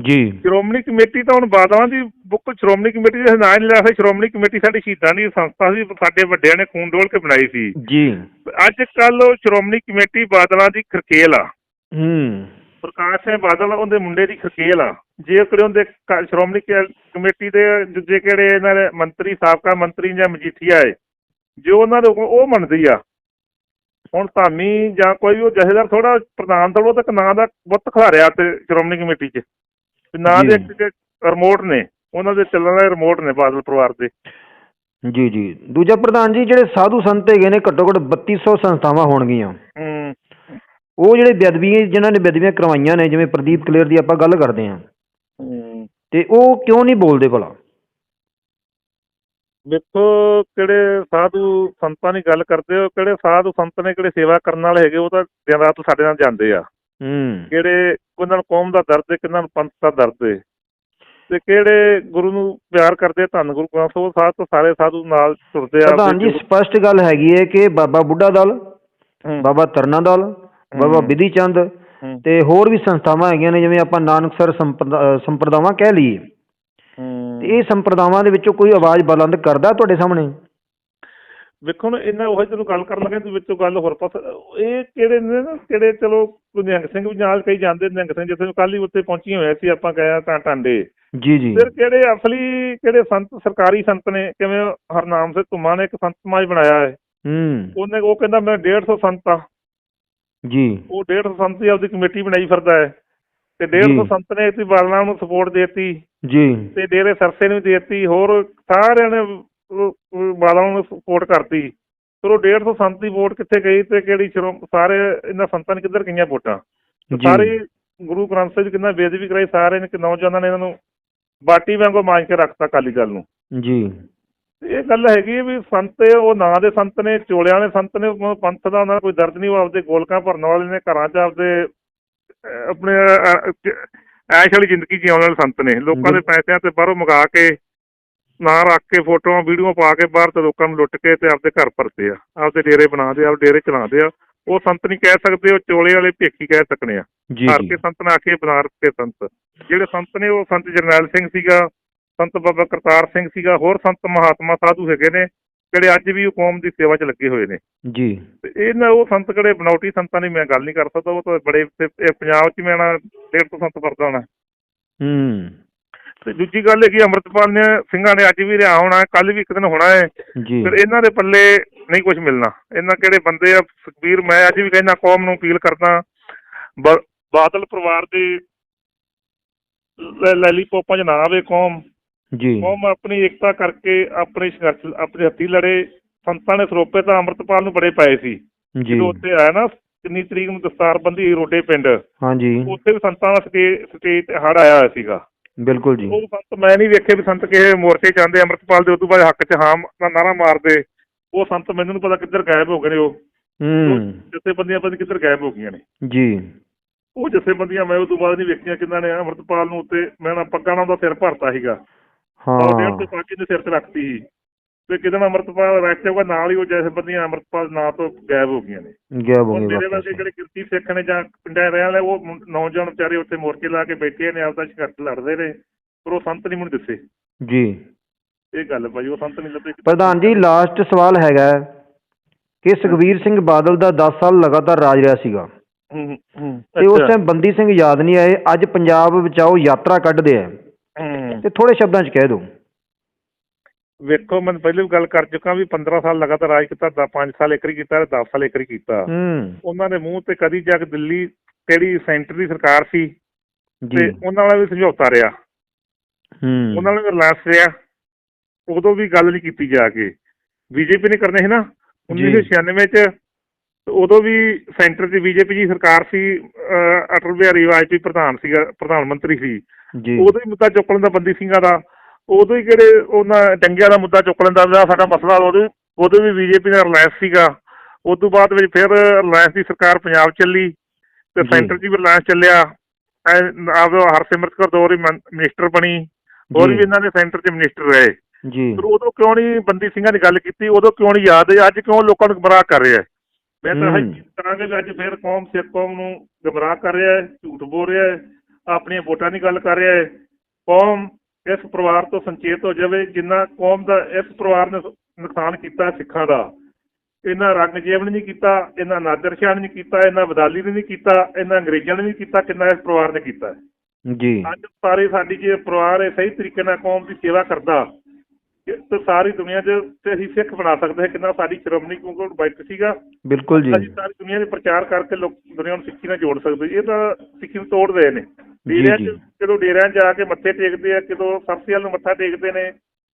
ਜੀ। ਸ਼੍ਰੋਮਣੀ ਕਮੇਟੀ ਤਾਂ ਹੁਣ ਬਾਦਲਾਂ ਦੀ ਬੁੱਕ ਸ਼੍ਰੋਮਣੀ ਕਮੇਟੀ ਦੇ ਨਾਂ ਨਹੀਂ ਲਿਆ ਸ਼੍ਰੋਮਣੀ ਕਮੇਟੀ ਸਾਡੀ ਸ਼ਹੀਦਾਂ ਦੀ ਸੰਸਥਾ ਸੀ ਸਾਡੇ ਵੱਡਿਆਂ ਨੇ ਖੂਨ ਡੋਲ ਕੇ ਬਣਾਈ ਸੀ। ਜੀ। ਅੱਜ ਕੱਲ ਉਹ ਸ਼੍ਰੋਮਣੀ ਕਮੇਟੀ ਬਾਦਲਾਂ ਦੀ ਖਰਕੇਲ ਆ। ਹੂੰ। ਪ੍ਰਕਾਸ਼ ਸਿੰਘ ਬਾਦਲ ਉਹਦੇ ਮੁੰਡੇ ਦੀ ਖਰਕੇਲ ਆ। ਜੇ ਕਿਹੜੇ ਉਹਦੇ ਕ- ਸ਼੍ਰੋਮਣੀ ਕ- ਕਮੇਟੀ ਦੇ ਦੂਜੇ ਕਿਹੜੇ ਇਹਨਾਂ ਦੇ ਮੰਤਰੀ ਸਾਬਕਾ ਮੰਤਰੀ ਜਾਂ ਮਜੀਠੀਆ ਹੈ ਜੋ ਉਹਨਾਂ ਦੇ ਹੁਕਮ ਉਹ ਮੰਨਦੀ ਆ। ਹੁਣ ਧਾਮੀ ਜਾਂ ਕੋਈ ਉਹ ਜਥੇਦਾਰ ਥੋੜਾ ਪ੍ਰਧਾਨ ਥੋੜਾ ਤੱਕ ਨਾਂ ਦਾ ਬੁੱਤ ਖਿਲਾਰਿਆ ਤੇ ਸ਼੍ਰੋਮਣੀ ਕਮੇਟੀ 'ਚ। ਤੇ ਨਾਂ ਦੇ ਜੀ। ਇੱਕ ਰਿਮੋਟ ਨੇ ਉਹਨਾਂ ਦੇ ਚੱਲਣ ਵਾਲੇ ਰਿਮੋਟ ਨੇ ਬਾਦਲ ਪਰਿਵਾਰ ਦੇ। ਜੀ ਜੀ। ਦੂਜਾ ਪ੍ਰਧਾਨ ਜੀ ਜਿਹੜੇ ਸਾਧੂ ਸੰਤ ਹੈਗੇ ਨੇ ਘੱਟੋ ਘੱਟ 3200 ਸੰਸਥਾਵਾਂ ਹੋਣਗੀਆਂ। ਹੂੰ। ਉਹ ਜਿਹੜੇ ਬੇਅਦਬੀ ਜਿਨ੍ਹਾਂ ਨੇ ਬੇਅਦਬੀਆਂ ਕਰਵਾਈਆਂ ਨੇ ਜਿਵੇਂ ਪ੍ਰਦੀਪ ਕਲੇਰ ਦੀ ਆਪਾਂ ਗੱਲ ਕਰਦੇ ਹਾਂ। ਹੂੰ। ਤੇ ਉਹ ਕਿਉਂ ਨਹੀਂ ਬੋਲਦੇ ਭਲਾ? ਵੇਖੋ ਕਿਹੜੇ ਸਾਧੂ ਸੰਤਾਂ ਦੀ ਗੱਲ ਕਰਦੇ ਹੋ ਕਿਹੜੇ ਸਾਧੂ ਸੰਤ ਨੇ ਕਿਹੜੇ ਸੇਵਾ ਕਰਨ ਵਾਲੇ ਹੈਗੇ ਉਹ ਤਾਂ ਦਿਨ ਰਾਤ ਸਾਡੇ ਨਾਲ ਜਾਂਦੇ ਆ। ਹੂੰ। ਕਿਹੜੇ ਉਹਨਾਂ ਨੂੰ ਕੌਮ ਦਾ ਦਰਦ ਹੈ ਕਿਹਨਾਂ ਨੂੰ ਪੰਥ ਦਾ ਦਰਦ ਹੈ। ਤੇ ਕਿਹੜੇ ਗੁਰੂ ਨੂੰ ਪਿਆਰ ਕਰਦੇ ਆ, ਧੰਨ ਗੁਰੂ ਗ੍ਰੰਥ ਸਾਹਿਬ ਸਾਹਿਬ ਤੋਂ ਸਾਰੇ ਸਾਧੂ ਨਾਲ ਤੁਰਦੇ ਆ ਪ੍ਰਧਾਨ ਜੀ ਸਪਸ਼ਟ ਗੱਲ ਹੈਗੀ ਹੈ ਕਿ ਬਾਬਾ ਬੁੱਢਾ ਦਲ ਬਾਬਾ ਤਰਨਾ ਦਲ ਬਾਬਾ। ਬਿਧੀ ਚੰਦ ਤੇ ਹੋਰ ਵੀ ਸੰਸਥਾਵਾਂ ਹੈਗੀਆਂ ਨੇ ਜਿਵੇਂ ਆਪਾਂ ਨਾਨਕਸਰ ਸੰਪਰਦਾਵਾਂ ਕਹਿ ਲਈਏ। ਤੇ ਇਹ ਸੰਪਰਦਾਵਾਂ ਦੇ ਵਿੱਚੋਂ ਕੋਈ ਆਵਾਜ਼ ਬੁਲੰਦ ਕਰਦਾ ਤੁਹਾਡੇ ਸਾਹਮਣੇ? ਵੇਖੋ ਨਾ ਇਹਨਾਂ ਉਹ ਤੈਨੂੰ ਗੱਲ ਕਰਨ ਲੱਗੇ ਤੇ ਵਿੱਚੋਂ ਗੱਲ ਹੋਰ ਪਾਸੇ। ਇਹ ਕਿਹੜੇ ਨੇ ਨਾ ਕਿਹੜੇ ਚਲੋ ਨਿਹੰਗ ਸਿੰਘ ਵੀ ਨਾਲ ਕਈ ਜਾਂਦੇ ਨਿਹੰਗ ਸਿੰਘ ਜਿੱਥੇ ਕੱਲ ਹੀ ਉੱਤੇ ਪਹੁੰਚੀ ਹੋਇਆ ਸੀ ਆਪਾਂ ਗਏ ਤਾਂ ਟਾਂਡੇ ਜੀ ਜੀ। ਫਿਰ ਕਿਹੜੇ ਅਸਲੀ ਕਿਹੜੇ ਸੰਤ ਸਰਕਾਰੀ ਸੰਤ ਨੇ ਕਿਵੇਂ ਹਰਨਾਮ ਸਿੰਘ ਧੁੰਮਾ ਨੇ ਇੱਕ ਸੰਤ ਸਮਾਜ ਬਣਾਇਆ ਹੈ। ਹੂੰ। ਉਹਨੇ ਉਹ ਕਹਿੰਦਾ ਮੈਂ 150 ਸੰਤ ਆ ਜੀ। ਉਹ 150 ਸੰਤ ਦੀ ਆਪਦੀ ਕਮੇਟੀ ਬਣਾਈ ਫਿਰਦਾ ਹੈ। ਤੇ 150 ਜੀ। ਸੰਤ ਨੇ ਤੁਸੀਂ ਬਾਲਣਾ ਨੂੰ ਸਪੋਰਟ ਦੇਤੀ। ਜੀ। ਤੇ ਡੇਰੇ ਸਰਸੇ ਨੂੰ ਦੇਤੀ। ਹੋਰ ਸਾਰਿਆਂ ਨੇ ਬਾਦਲਾਂ ਨੂੰ ਸਪੋਰਟ ਕਰਤੀ। ਫਿਰ ਉਹ 150 ਸੰਤ ਦੀ ਵੋਟ ਕਿੱਥੇ ਗਈ ਤੇ ਕਿਹੜੀ ਸ਼ਰੋ ਇਹਨਾਂ ਸੰਤਾਂ ਨੇ ਕਿੱਧਰ ਗਈਆਂ ਵੋਟਾਂ? ਤੇ। ਸਾਰੇ ਗੁਰੂ ਗ੍ਰੰਥ ਸਾਹਿਬ ਕਿੰਨਾ ਬੇਦਬੀ ਕਰਾਈ ਸਾਰੇ ਨੇ ਕਿ ਨੌਜਵਾਨਾਂ ਨੇ ਇਹਨਾਂ ਨੂੰ ਬਾਟੀ ਵਾਂਗੂ ਮਾਂਜ ਕੇ ਰੱਖਤਾ ਅਕਾਲੀ ਦਲ ਨੂੰ। ਜੀ। ਇਹ ਗੱਲ ਹੈਗੀ ਵੀ ਸੰਤ ਉਹ ਨਾਂ ਦੇ ਸੰਤ ਨੇ ਚੋਲਿਆਂ ਵਾਲੇ ਸੰਤ ਨੇ ਪੰਥ ਦਾ ਉਹਨਾਂ ਦਾ ਕੋਈ ਦਰਦ ਨਹੀਂ ਉਹ ਆਪਦੇ ਗੋਲਕਾਂ ਭਰਨ ਵਾਲੇ ਨੇ ਘਰਾਂ 'ਚ ਆਪਦੇ ਆਪਣੇ ਐਸ਼ ਵਾਲੀ ਜ਼ਿੰਦਗੀ ਜਿਉਣ ਵਾਲੇ ਸੰਤ ਨੇ। ਲੋਕਾਂ ਦੇ ਪੈਸਿਆਂ ਤੇ ਬਾਹਰੋਂ ਮੰਗਾ ਕੇ ਨਾਂ ਰੱਖ ਕੇ ਫੋਟੋਆਂ ਵੀਡੀਓ ਪਾ ਕੇ ਬਾਹਰ ਤੇ ਲੋਕਾਂ ਨੂੰ ਲੁੱਟ ਕੇ ਤੇ ਆਪਦੇ ਘਰ ਭਰਦੇ ਆ। ਆਪਦੇ ਡੇਰੇ ਬਣਾਉਂਦੇ ਆ ਡੇਰੇ ਚਲਾਉਂਦੇ ਆ। ਉਹ ਸੰਤ ਨਹੀਂ ਕਹਿ ਸਕਦੇ ਉਹ ਚੋਲੇ ਵਾਲੇ ਭੇਖੀ ਕਹਿ ਸਕਣੇ ਆ। ਜੀ ਹਰ ਕੇ ਸੰਤ ਨਾ ਆਖੇ ਬਨਾਰਸ ਕੇ ਸੰਤ। ਜਿਹੜੇ ਸੰਤ ਨੇ ਉਹ ਸੰਤ ਜਰਨੈਲ ਸਿੰਘ ਸੀਗਾ ਸੰਤ ਬਾਬਾ ਕਰਤਾਰ ਸਿੰਘ ਸੀਗਾ ਹੋਰ ਸੰਤ ਮਹਾਤਮਾ ਸਾਧੂ ਹੈਗੇ ਨੇ ਜਿਹੜੇ ਅੱਜ ਵੀ ਉਹ ਕੌਮ ਦੀ ਸੇਵਾ 'ਚ ਲੱਗੇ ਹੋਏ ਨੇ। ਜੀ। ਇਹਨਾਂ ਉਹ ਸੰਤ ਕਿਹੜੇ ਬਨੌਟੀ ਸੰਤਾਂ ਦੀ ਮੈਂ ਗੱਲ ਨਹੀਂ ਕਰ ਸਕਦਾ ਉਹ ਤਾਂ ਬੜੇ ਪੰਜਾਬ 'ਚ ਮੈਂ ਨਾ ਡੇਢ ਤੋਂ ਸੰਤ ਵਰਦਾ ਹੋਣਾ। ਹੂੰ। ਤੇ ਦੂਜੀ ਗੱਲ ਹੈਗੀ ਅੰਮ੍ਰਿਤਪਾਲ ਨੇ ਸਿੰਘਾਂ ਨੇ ਅੱਜ ਵੀ ਰਿਹਾ ਹੋਣਾ ਕੱਲ ਵੀ ਇੱਕ ਦਿਨ ਹੋਣਾ ਹੈ ਜੀ। ਫਿਰ ਇਹਨਾਂ ਦੇ ਪੱਲੇ ਨਹੀਂ ਕੁਝ ਮਿਲਣਾ। ਇਹਨਾਂ ਕਿਹੜੇ ਬੰਦੇ ਆ? ਸੁਖਬੀਰ ਮੈਂ ਅੱਜ ਵੀ ਕਹਿੰਦਾ ਕੌਮ ਨੂੰ ਅਪੀਲ ਕਰਦਾ। ਬਾਦਲ ਪਰਿਵਾਰ ਦੇ ਲੈਲੀ ਪੋਪਾਂ 'ਚ ਨਾ ਆਵੇ ਕੌਮ। ਜੀ। ਕੌਮ ਆਪਣੀ ਏਕਤਾ ਕਰਕੇ ਆਪਣੇ ਸੰਘਰਸ਼ ਆਪਣੇ ਹੱਥੀ ਲੜੇ। ਸੰਤਾਂ ਨੇ ਸਰੋਪੇ ਤਾਂ ਅੰਮ੍ਰਿਤਪਾਲ ਨੂੰ ਬੜੇ ਪਏ ਸੀ। ਜੀ। ਜਦੋਂ ਉੱਥੇ ਆਇਆ ਨਾ ਕਿੰਨੀ ਤਰੀਕ ਨੂੰ ਦਸਤਾਰਬੰਦੀ ਰੋਡੇ ਪਿੰਡ। ਹਾਂਜੀ ਉੱਥੇ ਵੀ ਸੰਤਾਂ ਦਾ ਸਟੇ ਸਟੇਜ ਤੇ ਹੜ ਆਇਆ ਹੋਇਆ ਸੀਗਾ। ਬਿਲਕੁਲ ਜੀ। ਉਹ ਸੰਤ ਮੈਂ ਨਹੀਂ ਵੇਖੇ ਵੀ ਸੰਤ ਕਿਸੇ ਮੋਰਚੇ ਜਾਂਦੇ ਅੰਮ੍ਰਿਤਪਾਲ ਦੇ ਉਦੋਂ ਬਾਅਦ ਹੱਕ 'ਚ ਹਾਂ ਦਾ ਨਾਰਾ ਮਾਰਦੇ। ਉਹ ਸੰਤ ਮੈਨੂੰ ਨਹੀਂ ਪਤਾ ਕਿੱਧਰ ਗਾਇਬ ਹੋ ਗਏ ਨੇ ਉਹ। ਹੂੰ। ਜਥੇਬੰਦੀਆਂ ਪਤਾ ਨੀ ਕਿੱਧਰ ਗਾਇਬ ਹੋ ਗਈਆਂ ਨੇ। ਜੀ। ਉਹ ਜਥੇਬੰਦੀਆਂ ਮੈਂ ਉਹ ਤੋਂ ਬਾਅਦ ਨਹੀਂ ਵੇਖੀਆਂ ਕਿੰਨਾਂ ਨੇ ਅੰਮ੍ਰਿਤਪਾਲ ਨੂੰ ਉੱਤੇ ਮੈਂ ਨਾ ਪੱਗਾਂ ਨਾਲ ਉਹਦਾ ਸਿਰ ਭਰਤਾ ਸੀਗਾ। ਉਹ ਹਾਂ ਤੇ ਪਾਕੀ ਦੇ ਸਿਰ ਤੇ ਰੱਖਤੀ ਸੀ। ਤੇ ਕਿਦਨ ਅੰਮ੍ਰਿਤਪਾਲ ਰੱਖ ਜਾਊਗਾ ਨਾਲ ਹੀ ਉਹ ਜਥੇਬੰਦੀਆਂ ਅੰਮ੍ਰਿਤਪਾਲ ਨਾਂ ਤੋਂ ਗਾਇਬ ਹੋ ਗਈਆਂ ਨੇ। ਹੁਣ ਬੋਗੇ ਮੇਰੇ ਵਰਗੇ ਜਿਹੜੇ ਕਿਰਤੀ ਸਿੱਖ ਨੇ ਜਾਂ ਪਿੰਡਾਂ ਰਹਿਣ ਵਾਲੇ ਉਹ ਨੌਜਵਾਨ ਵਿਚਾਰੇ ਉੱਥੇ ਮੋਰਚੇ ਲਾ ਕੇ ਬੈਠੇ ਨੇ ਆਪਦਾ ਸੰਘਰਸ਼ ਲੜਦੇ ਨੇ ਪਰ ਉਹ ਸੰਤ ਨਹੀਂ ਮੈਨੂੰ ਦੱਸੇ। ਜੀ। ਇਹ ਗੱਲ ਭਾਈ ਉਹ ਸੰਤ ਨਹੀਂ ਲੱਭੇ ਪ੍ਰਧਾਨ ਜੀ ਲਾਸਟ ਸਵਾਲ ਹੈਗਾ ਹੈ ਕਿ ਸੁਖਬੀਰ ਸਿੰਘ ਬਾਦਲ ਦਾ 10 ਸਾਲ ਲਗਾਤਾਰ ਰਾਜ ਰਿਹਾ ਸੀਗਾ। ਹੂੰ, ਹੂੰ, ਹੂੰ, ਤੇ ਉਸ। ਟਾਈਮ ਬੰਦੀ ਸਿੰਘ ਯਾਦ ਨਹੀਂ ਆਏ ਅੱਜ ਪੰਜਾਬ ਬਚਾਓ ਯਾਤਰਾ ਕੱਢਦੇ ਆ। ਹੂੰ। ਤੇ ਥੋੜੇ ਸ਼ਬਦਾਂ 'ਚ ਕਹਿ ਦਿਓ ਵੇਖੋ ਮੈਂ ਪਹਿਲੇ ਵੀ ਗੱਲ ਕਰ ਚੁੱਕਾ ਵੀ 15 ਸਾਲ ਲਗਾਤਾਰ ਰਾਜ ਕੀਤਾ ਤਾਂ 5 ਸਾਲ ਇੱਕ ਹੀ ਕੀਤਾ ਤੇ 10 ਸਾਲ ਇੱਕ ਹੀ ਕੀਤਾ। ਹੂੰ। ਉਹਨਾਂ ਦੇ ਮੂੰਹ ਤੇ ਕਦੀ ਜਾ ਕੇ ਦਿੱਲੀ ਕਿਹੜੀ ਸੈਂਟਰ ਦੀ ਸਰਕਾਰ ਸੀ ਤੇ ਉਹਨਾਂ ਨਾਲ ਵੀ ਸਮਝੌਤਾ ਰਿਹਾ। ਹੂੰ। ਉਹਨਾਂ ਨਾਲ ਵੀ ਰਿਲਾਇੰਸ ਰਿਹਾ। ਉਦੋਂ ਵੀ ਗੱਲ ਨਹੀਂ ਕੀਤੀ ਜਾ ਕੇ। ਬੀਜੇਪੀ ਨੇ ਕਰਨੇ ਸੀ ਨਾ ਜੀ। 1996 ਚ ਉਦੋਂ ਵੀ ਸੈਂਟਰ 'ਚ ਬੀਜੇਪੀ ਦੀ ਸਰਕਾਰ ਸੀ ਅਟਲ ਬਿਹਾਰੀ ਵਾਜਪੇਈ ਪ੍ਰਧਾਨ ਸੀਗਾ ਪ੍ਰਧਾਨ ਮੰਤਰੀ ਸੀ। ਜੀ। ਉਦੋਂ ਹੀ ਮੁੱਦਾ ਚੁੱਕ ਲੈਂਦਾ ਬੰਦੀ ਸਿੰਘਾਂ ਦਾ। ਉਦੋਂ ਹੀ ਕਿਹੜੇ ਉਹਨਾਂ ਡੰਗਿਆਂ ਦਾ ਮੁੱਦਾ ਚੁੱਕ ਲੈਂਦਾ ਵੀ ਆਹ ਸਾਡਾ ਮਸਲਾ ਉਦੋਂ ਉਦੋਂ ਵੀ ਬੀਜੇਪੀ ਦਾ ਰਿਲਾਇੰਸ ਸੀਗਾ। ਉਸ ਤੋਂ ਬਾਅਦ ਵਿੱਚ ਫਿਰ ਰਿਲਾਇੰਸ ਦੀ ਸਰਕਾਰ ਪੰਜਾਬ ਚੱਲੀ ਤੇ। ਸੈਂਟਰ 'ਚ ਵੀ ਰਿਲਾਇੰਸ ਚੱਲਿਆ। ਆਪ ਹਰਸਿਮਰਤ ਕੌਰ ਦੌਰ ਮਿਨਿਸਟਰ ਬਣੀ। ਹੋਰ। ਵੀ ਇਹਨਾਂ ਦੇ ਸੈਂਟਰ 'ਚ ਮਿਨਿਸਟਰ ਰਹੇ। ਜੀ। ਫਿਰ ਉਦੋਂ ਕਿਉਂ ਨਹੀਂ ਬੰਦੀ ਸਿੰਘਾਂ ਦੀ ਗੱਲ ਕੀਤੀ? ਉਦੋਂ ਕਿਉਂ ਨਹੀਂ ਯਾਦ ਹੈ ਅੱਜ ਕਿਉਂ ਲੋਕਾਂ ਨੂੰ ਗੁੰਮਰਾਹ ਕਰ ਰਿਹਾ? ਹੈ ਮੈਂ ਤਾਂ ਕਰਾਂਗੇ ਵੀ ਅੱਜ ਫਿਰ ਕੌਮ ਸਿੱਖ ਕੌਮ ਨੂੰ ਗੁੰਮਰਾਹ ਕਰ ਰਿਹਾ ਹੈ ਝੂਠ ਬੋਲ ਰਿਹਾ ਹੈ ਆਪਣੀਆਂ ਵੋਟਾਂ ਦੀ ਗੱਲ ਕਰ ਰਿਹਾ ਹੈ। ਕੌਮ ਇਸ ਪਰਿਵਾਰ ਤੋਂ ਸੰਚੇਤ ਹੋ ਜਾਵੇ ਜਿੰਨਾ ਕੌਮ ਦਾ ਇਸ ਪਰਿਵਾਰ ਨੇ ਨੁਕਸਾਨ ਕੀਤਾ ਸਿੱਖਾਂ ਦਾ। ਇਹਨਾਂ ਰੰਗਜੀਤ ਨੇ ਨਹੀਂ ਕੀਤਾ ਇਹਨਾਂ ਨਾਦਰ ਸ਼ਾਹ ਨੇ ਨਹੀਂ ਕੀਤਾ ਇਹਨਾਂ ਬਦਾਲੀ ਨੇ ਨਹੀਂ ਕੀਤਾ ਇਹਨਾਂ ਅੰਗਰੇਜ਼ਾਂ ਨੇ ਨਹੀਂ ਕੀਤਾ ਕਿੰਨਾ ਇਸ ਪਰਿਵਾਰ ਨੇ ਕੀਤਾ। ਜੀ। ਅੱਜ ਸਾਰੇ ਸਾਡੀ ਜੇ ਪਰਿਵਾਰ ਹੈ ਸਹੀ ਤਰੀਕੇ ਨਾਲ ਕੌਮ ਦੀ ਸੇਵਾ ਕਰਦਾ ਤੇ ਸਾਰੀ ਦੁਨੀਆ 'ਚ ਤੇ ਅਸੀਂ ਸਿੱਖ ਬਣਾ ਸਕਦੇ ਹਾਂ ਕਿੰਨਾ ਸਾਡੀ ਸ਼੍ਰੋਮਣੀ ਕੌਂਸਲ ਬੈਠ ਸੀਗਾ। ਬਿਲਕੁਲ ਜੀ। ਅਸੀਂ ਸਾਰੀ ਦੁਨੀਆ ਦੇ ਪ੍ਰਚਾਰ ਕਰਕੇ ਲੋਕ ਦੁਨੀਆ ਨੂੰ ਸਿੱਖੀ ਨਾਲ ਜੋੜ ਸਕਦੇ। ਇਹ ਤਾਂ ਸਿੱਖੀ ਨੂੰ ਤੋੜਦੇ ਨੇ। ਜੀ, ਡੇਰਿਆਂ। 'ਚ ਜਦੋਂ ਡੇਰਿਆਂ 'ਚ ਜਾ ਕੇ ਮੱਥੇ ਟੇਕਦੇ ਆ ਜਦੋਂ ਸਰਸੀਅਲ ਨੂੰ ਮੱਥਾ ਟੇਕਦੇ ਨੇ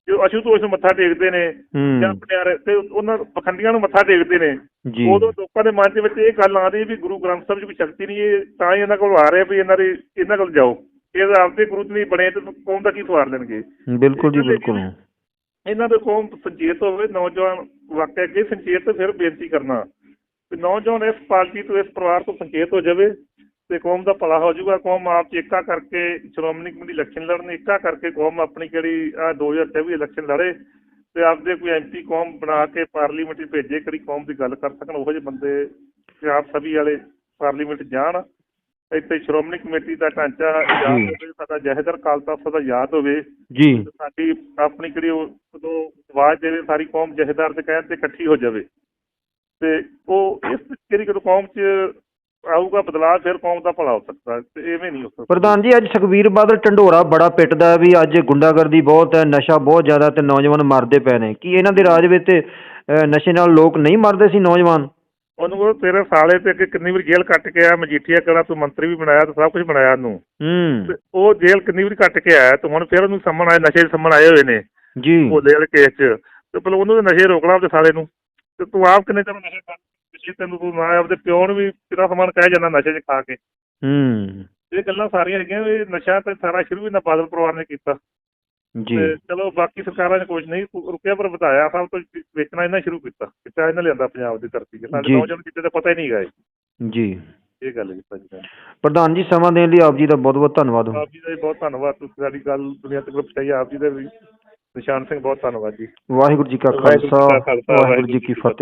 ਜੋ ਅਸ਼ੂਤੋਸ਼ ਨੂੰ ਮੱਥਾ ਟੇਕਦੇ ਨੇ ਜਾਂ ਹੂੰ। ਆਪਣੇ ਆਰੇ ਤੇ ਉਹਨਾਂ ਪਖੰਡੀਆਂ ਨੂੰ ਮੱਥਾ ਟੇਕਦੇ ਨੇ। ਉਦੋਂ ਲੋਕਾਂ ਦੇ ਮਨ ਦੇ ਵਿੱਚ ਇਹ ਗੱਲ ਆਉਂਦੀ ਵੀ ਗੁਰੂ ਗ੍ਰੰਥ ਸਾਹਿਬ 'ਚ ਕੋਈ ਸ਼ਕਤੀ ਨਹੀਂ ਇਹ ਤਾਂ ਹੀ ਇਹਨਾਂ ਕੋਲ ਆ ਰਿਹਾ ਵੀ ਇਹਨਾਂ ਦੇ ਇਹਨਾਂ ਕੋਲ ਜਾਓ। ਇਹ ਆਪਦੇ ਗੁਰੂ ਨਹੀਂ ਬਣੇ ਤੇ ਕੌਮ ਦਾ ਕੀ ਸਵਾਰ ਲੈਣਗੇ? ਬਿਲਕੁਲ ਜੀ ਬਿਲਕੁਲ। ਇਹਨਾਂ ਦੇ ਕੌਮ ਸੰਚੇਤ ਹੋਵੇ, ਨੌਜਵਾਨ ਵਾਕਿਆ ਅੱਗੇ ਸੰਚੇਤ ਫਿਰ ਬੇਨਤੀ ਕਰਨਾ। ਵੀ ਨੌਜਵਾਨ ਇਸ ਪਾਰਟੀ ਤੋਂ, ਇਸ ਪਰਿਵਾਰ ਤੋਂ ਸੰਚੇਤ ਹੋ ਜਾਵੇ ਤੇ ਕੌਮ ਦਾ ਭਲਾ ਹੋ ਜਾਊਗਾ। ਕੌਮ ਆਪ 'ਚ ਏਕਾ ਕਰਕੇ ਸ਼੍ਰੋਮਣੀ ਕਮੇਟੀ ਇਲੈਕਸ਼ਨ ਲੜਨ ਇੱਕਾ ਕਰਕੇ ਕੌਮ ਆਪਣੀ ਜਿਹੜੀ ਆ 2024 ਇਲੈਕਸ਼ਨ ਲੜੇ ਤੇ ਆਪਦੇ ਕੋਈ ਐਮਪੀ ਕੌਮ ਬਣਾ ਕੇ ਪਾਰਲੀਮੈਂਟ ਭੇਜੇ, ਕਿਹੜੀ ਕੌਮ ਦੀ ਗੱਲ ਕਰ ਸਕਣ, ਉਹੋ ਜਿਹੇ ਬੰਦੇ ਪੰਜਾਬ ਸਭੀ ਵਾਲੇ ਪਾਰਲੀਮੈਂਟ ਜਾਣ। ਇੱਥੇ ਸ਼੍ਰੋਮਣੀ ਕਮੇਟੀ ਦਾ ਢਾਂਚਾ ਯਾਦ ਜੀ। ਹੋਵੇ ਸਾਡਾ ਜਹਦਰ ਕਾਲਤਾ ਸਦਾ ਯਾਦ ਹੋਵੇ ਜੀ। ਤੇ ਸਾਡੀ ਆਪਣੀ ਉਹ ਉਦੋਂ ਆਵਾਜ਼ ਦੇਵੇ ਸਾਰੀ ਕੌਮ ਜਹੇਦਾਰ ਦੇ ਕਹਿਣ ਤੇ ਇਕੱਠੀ ਹੋ ਜਾਵੇ। ਤੇ ਉਹ ਇਸ ਜਿਹੜੀ ਜਦੋਂ ਕੌਮ 'ਚ ਆਊਗਾ ਬਦਲਾਅ ਫਿਰ ਕੌਮ ਦਾ ਭਲਾ ਹੋ ਸਕਦਾ ਹੈ। ਤੇ ਐਵੇਂ ਨਹੀਂ ਹੋ ਸਕਦਾ। ਪ੍ਰਧਾਨ ਜੀ ਅੱਜ ਸੁਖਬੀਰ ਬਾਦਲ ਢੰਡੋਰਾ ਬੜਾ ਪਿੱਟਦਾ ਵੀ ਅੱਜ ਗੁੰਡਾਗਰਦੀ ਬਹੁਤ ਹੈ ਨਸ਼ਾ ਬਹੁਤ ਜ਼ਿਆਦਾ ਤੇ ਨੌਜਵਾਨ ਮਰਦੇ ਪਏ ਨੇ। ਕੀ ਇਹਨਾਂ ਦੇ ਰਾਜ ਵਿੱਚ ਅਹ, ਨਸ਼ੇ ਨਾਲ ਲੋਕ ਨਹੀਂ ਮਰਦੇ ਸੀ ਨੌਜਵਾਨ? ਉਹਨੂੰ ਉਹ ਤੇਰੇ ਸਾਲੇ ਤੇ ਕਿੰਨੀ ਵਾਰੀ ਜੇਲ੍ਹ ਕੱਟ ਕੇ ਆਇਆ ਮਜੀਠੀਆ ਕਰਾ ਤੂੰ ਮੰਤਰੀ ਵੀ ਬਣਾਇਆ ਤੇ ਸਭ ਕੁਝ ਬਣਾਇਆ ਉਹਨੂੰ। ਹੂੰ। ਉਹ ਜੇਲ੍ਹ ਕਿੰਨੀ ਵਾਰੀ ਕੱਟ ਕੇ ਆਇਆ ਤੇ ਹੁਣ ਫਿਰ ਉਹਨੂੰ ਸੰਮਣ ਆਏ ਨਸ਼ੇ ਦੇ ਸੰਮਣ ਆਏ ਹੋਏ ਨੇ। ਜੀ। ਭੋਲੇ ਵਾਲੇ ਕੇਸ 'ਚ। ਤੇ ਪਹਿਲਾਂ ਉਹਨੂੰ ਨਸ਼ੇ ਰੋਕ ਲਾ ਆਪਦੇ ਸਾਲੇ ਨੂੰ। ਤੇ ਤੂੰ ਆਪ ਕਿੰਨੇ ਚਿਰ ਨਸ਼ੇ ਕਰ ਪਿੱਛੇ ਤੈਨੂੰ ਤੂੰ ਨਾ ਆਪਦੇ ਪਿਓ ਨੂੰ ਵੀ ਤੇਰਾ ਸਮਾਨ ਕਹਿ ਜਾਂਦਾ ਨਸ਼ੇ 'ਚ ਖਾ ਕੇ। ਹੂੰ। ਇਹ ਗੱਲਾਂ ਸਾਰੀਆਂ ਹੈਗੀਆਂ ਵੀ ਨਸ਼ਾ ਤੇ ਸਾਰਾ ਸ਼ੁਰੂ ਵੀ ਨਾ ਬਾਦਲ ਪਰਿਵਾਰ ਨੇ ਕੀਤਾ। ਜੀ। ਚਲੋ ਬਾਕੀ ਸਰਕਾਰਾਂ ਨੇ ਕੁਝ ਨਹੀਂ ਰੁਕਿਆ ਪਰ ਵਧਾਇਆ ਸਭ ਤੋਂ ਵੇਚਣਾ ਇਹਨਾਂ ਸ਼ੁਰੂ ਕੀਤਾ ਕਿੱਤਾ ਇਹਨਾਂ ਲਿਆਂਦਾ ਪੰਜਾਬ ਦੀ ਧਰਤੀ 'ਤੇ ਸਾਡੇ। ਨੌਜਵਾਨ ਕਿਤੇ ਦਾ ਪਤਾ ਹੀ ਨਹੀਂ ਹੈਗਾ। ਜੀ। ਇਹ ਗੱਲ ਹੈ ਜੀ ਭਾਜੀ ਪ੍ਰਧਾਨ ਜੀ ਸਮਾਂ ਦੇਣ ਲਈ ਆਪ ਜੀ ਦਾ ਬਹੁਤ ਬਹੁਤ ਧੰਨਵਾਦ। ਆਪ ਜੀ ਦਾ ਬਹੁਤ ਧੰਨਵਾਦ ਤੁਸੀਂ ਸਾਡੀ ਗੱਲ ਦੁਨੀਆ ਤੱਕ ਪਹੁੰਚਾਈ ਆਪ ਜੀ ਦਾ ਵੀ ਨਿਸ਼ਾਨ ਸਿੰਘ ਬਹੁਤ ਧੰਨਵਾਦ ਜੀ। ਵਾਹਿਗੁਰੂ ਜੀ ਕਾ ਖਾਲਸਾ, ਵਾਹਿਗੁਰੂ ਜੀ ਕੀ ਫਤਿਹ।